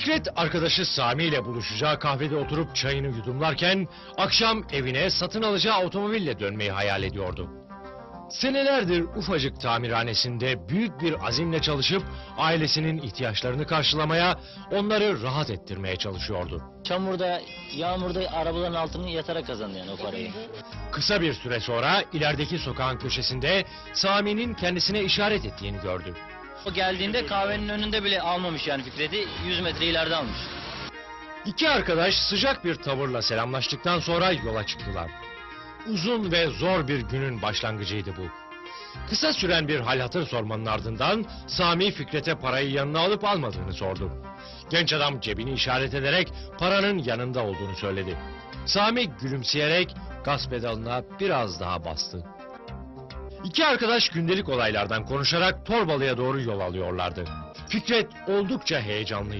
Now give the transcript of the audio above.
Fikret arkadaşı Sami ile buluşacağı kahvede oturup çayını yudumlarken akşam evine satın alacağı otomobille dönmeyi hayal ediyordu. Senelerdir ufacık tamirhanesinde büyük bir azimle çalışıp ailesinin ihtiyaçlarını karşılamaya, onları rahat ettirmeye çalışıyordu. Çamurda, yağmurda arabaların altını yatarak kazandı yani o parayı. Kısa bir süre sonra ilerideki sokağın köşesinde Sami'nin kendisine işaret ettiğini gördü. O geldiğinde kahvenin önünde bile almamış yani Fikret'i 100 metre ileride almış. İki arkadaş sıcak bir tavırla selamlaştıktan sonra yola çıktılar. Uzun ve zor bir günün başlangıcıydı bu. Kısa süren bir hal hatır sormanın ardından Sami Fikret'e parayı yanına alıp almadığını sordu. Genç adam cebini işaret ederek paranın yanında olduğunu söyledi. Sami gülümseyerek gaz pedalına biraz daha bastı. İki arkadaş gündelik olaylardan konuşarak Torbalı'ya doğru yol alıyorlardı. Fikret oldukça heyecanlıydı.